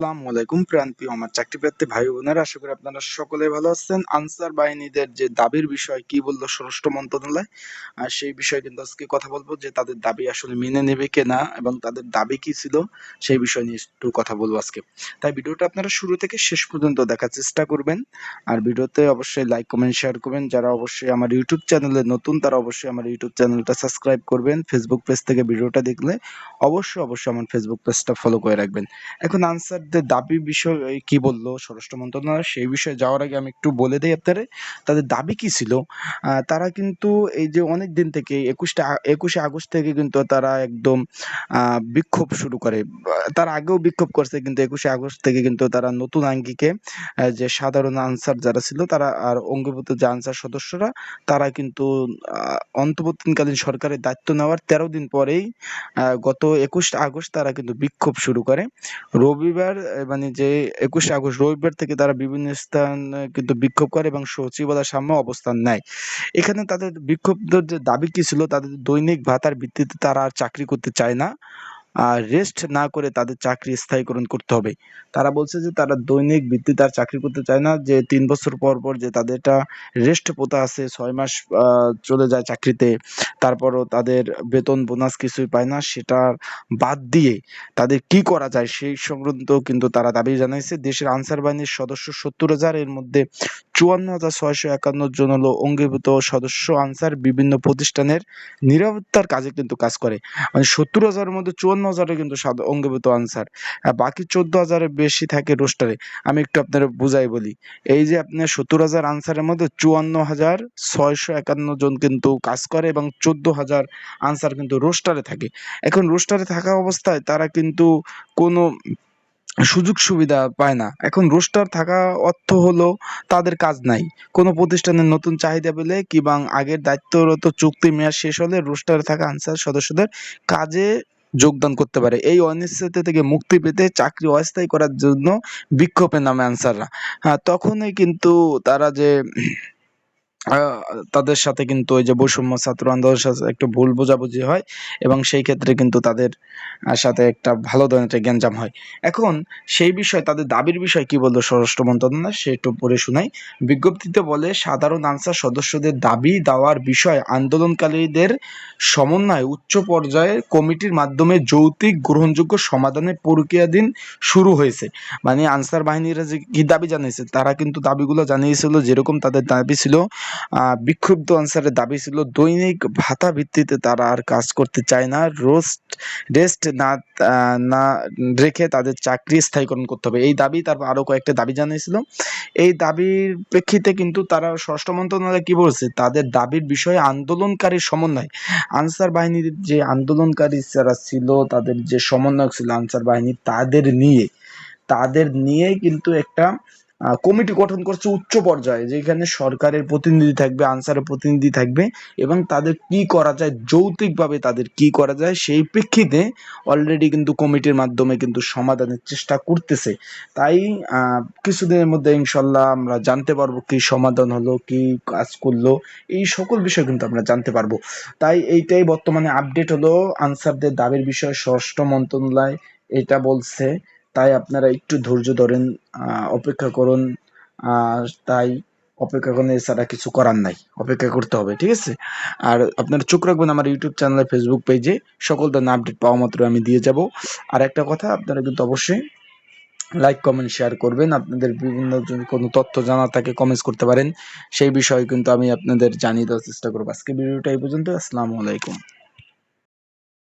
আসসালামু আলাইকুম প্রাণপ্রিয় আমার চাকরি প্রার্থী ভাই বোনেরা, আশা করি আপনারা সকলে ভালো আছেন। আনসার বাহিনীদের যে দাবির বিষয়, কি বলল স্বরাষ্ট্র মন্ত্রণালয়, আর সেই বিষয়ে কিন্তু আজকে কথা বলব যে তাদের দাবি আসলে মেনে নেবে এবং তাদের দাবি কি ছিল, সেই বিষয় নিয়ে একটু কথা বলব আজকে। তাই ভিডিওটা আপনারা শুরু থেকে শেষ পর্যন্ত দেখার চেষ্টা করবেন, আর ভিডিওতে অবশ্যই লাইক, কমেন্ট, শেয়ার করবেন। যারা অবশ্যই আমার ইউটিউব চ্যানেলে নতুন, তারা অবশ্যই আমার ইউটিউব চ্যানেলটা সাবস্ক্রাইব করবেন ফেসবুক পেজ থেকে ভিডিওটা দেখলে অবশ্যই অবশ্যই আমার ফেসবুক পেজটা ফলো করে রাখবেন। এখন আনসারদের দাবি বিষয় কি বলল স্বরাষ্ট্র মন্ত্রণালয় সেই বিষয়ে যাওয়ার আগে আমি একটু বলে দিই আপনাদের তাদের দাবি কি ছিল? তারা কিন্তু এই যে অনেক দিন থেকে, একুশটা, একুশে আগস্ট থেকে কিন্তু তারা একদম বিক্ষোভ শুরু করে। তার আগেও বিক্ষোভ করছে, কিন্তু একুশে আগস্ট থেকে কিন্তু তারা নতুন আঙ্গিকে যে সাধারণ আনসার যারা ছিল, তারা আর অঙ্গীভূত যে আনসার সদস্যরা, তারা কিন্তু অন্তর্বর্তীকালীন সরকারের দায়িত্ব নেওয়ার তেরো দিন পরেই গত একুশ আগস্ট তারা কিন্তু বিক্ষোভ শুরু করে। রবিবার মানে যে একুশে আগস্ট রবিবার থেকে তারা বিভিন্ন স্থান কিন্তু বিক্ষোভ করে এবং সচিবালয়ের সামনে অবস্থান নেয়। এখানে তাদের বিক্ষোভ যে দাবি কি ছিল, তাদের দৈনিক ভাতার ভিত্তিতে তারা আর চাকরি করতে চায় না। রেস্ট না করে তাদের চাকরি স্থায়ীকরণ করতে হবে। তারা বলছে যে তারা দৈনিক ভিত্তিতে আর চাকরি করতে চায় না, যে তিন বছর পর পর যে তাদেরটা রেস্ট প্রথা আছে, ছয় মাস চলে যায় চাকরিতে, তারপরও তাদের বেতন বোনাস কিছুই পায় না, সেটা বাদ দিয়ে তাদের কি করা যায় সেই সংক্রান্ত কিন্তু তারা দাবি জানাইছে। দেশের আনসার বাহিনীর সদস্য সত্তর হাজার, এর মধ্যে চুয়ান্ন হাজার ছয়শো একান্ন জন হলো অঙ্গীভূত সদস্য আনসার বিভিন্ন প্রতিষ্ঠানের নিরাপত্তার কাজে কিন্তু কাজ করে। মানে সত্তর হাজারের মধ্যে চুয়ান্ন হাজারে কিন্তু অঙ্গীভূত আনসার। বাকি চোদ্দ হাজারের বেশি থাকে রোস্টারে। আমি একটু আপনাদের বুঝাই বলি। এই যে আপনার সত্তর হাজার আনসারের মধ্যে চুয়ান্ন হাজার ছয়শো একান্ন জন কিন্তু কাজ করে এবং চোদ্দ হাজার আনসার কিন্তু রোস্টারে থাকে। এখন রোস্টারে থাকা অবস্থায় তারা কিন্তু কোনো সুযোগ সুবিধা পায় না। এখন রোস্টার থাকা অর্থ হলো তাদের কাজ নাই। কোনো প্রতিষ্ঠানের নতুন চাহিদা পেলে কিংবা আগের দায়িত্বরত চুক্তি মেয়াদ শেষ হলে রোস্টারে থাকা আনসার সদস্যদের কাজে যোগদান করতে পারে। এই অনিশ্চয়তা থেকে মুক্তি পেতে চাকরি অস্থায়ী করার জন্য বিক্ষোভের নামে আনসাররা তখনই কিন্তু তারা যে তাদের সাথে কিন্তু ওই যে বৈষম্য ছাত্র আন্দোলনের সাথে একটু ভুল বোঝাবুঝি হয় এবং সেই ক্ষেত্রে কিন্তু তাদের সাথে একটা ভালো ধরনের একটা গ্যাঞ্জাম হয়। এখন সেই বিষয়ে, তাদের দাবির বিষয় কি বলল স্বরাষ্ট্র মন্ত্রণালয় সে একটু পড়ে শোনাই। বিজ্ঞপ্তিতে বলে, সাধারণ আনসার সদস্যদের দাবি দেওয়ার বিষয় আন্দোলনকারীদের সমন্বয় উচ্চ পর্যায়ের কমিটির মাধ্যমে যৌক্তিক গ্রহণযোগ্য সমাধানের প্রক্রিয়াধীন শুরু হয়েছে। মানে আনসার বাহিনীরা যে কি দাবি জানিয়েছে, তারা কিন্তু দাবিগুলো জানিয়েছিল যেরকম তাদের দাবি ছিল বিক্ষুব্ধ আনসারের দাবি ছিল দৈনিক ভাতা ভিত্তিতে তারা আর কাজ করতে চায় না। রোস্ট, রেস্ট না না রেখে তাদের চাকরি স্থায়ীকরণ করতে হবে। এই দাবি তারপর আরও কয়েকটা দাবি জানিয়েছিল। এই দাবির প্রেক্ষিতে কিন্তু তারা ষষ্ঠ মন্ত্রণালয় কি বলছে? তাদের দাবির বিষয়ে আন্দোলনকারী সমন্বয়। আনসার বাহিনীর যে আন্দোলনকারী যারা ছিল, তাদের যে সমন্বয়ক ছিল আনসার বাহিনী, তাদের নিয়ে তাদের নিয়ে কিন্তু একটা কমিটি গঠন করছে উচ্চ পর্যায়ে, যেখানে সরকারের প্রতিনিধি থাকবে, আনসারের প্রতিনিধি থাকবে এবং তাদের কি করা যায় যৌক্তিকভাবে তাদের কি করা যায়, সেই প্রেক্ষিতে অলরেডি কিন্তু কমিটির মাধ্যমে কিন্তু সমাধানের চেষ্টা করতেছে। তাই কিছুদিনের মধ্যে ইনশাল্লাহ আমরা জানতে পারব কি সমাধান হলো, কি কাজ করল, এই সকল বিষয় কিন্তু আমরা জানতে পারব। তাই এইটাই বর্তমানে আপডেট হলো, আনসারদের দাবির বিষয়ে ষষ্ঠ মন্ত্রণালয় এটা বলছে। তাই আপনারা একটু ধৈর্য ধরেন অপেক্ষা করুন আর তাই অপেক্ষা করুন, এছাড়া কিছু করার নাই। অপেক্ষা করতে হবে, ঠিক আছে? আর আপনারা চোখ রাখবেন আমার ইউটিউব চ্যানেলে ফেসবুক পেজে সকল ধরনের আপডেট পাওয়া মাত্র আমি দিয়ে যাব। আর একটা কথা, আপনারা কিন্তু অবশ্যই লাইক কমেন্ট শেয়ার করবেন। আপনাদের বিভিন্ন কোনো তথ্য জানা থাকে কমেন্টস করতে পারেন। সেই বিষয়ে কিন্তু আমি আপনাদের জানিয়ে দেওয়ার চেষ্টা করব। আজকে ভিডিওটা এই পর্যন্ত আসসালামু আলাইকুম।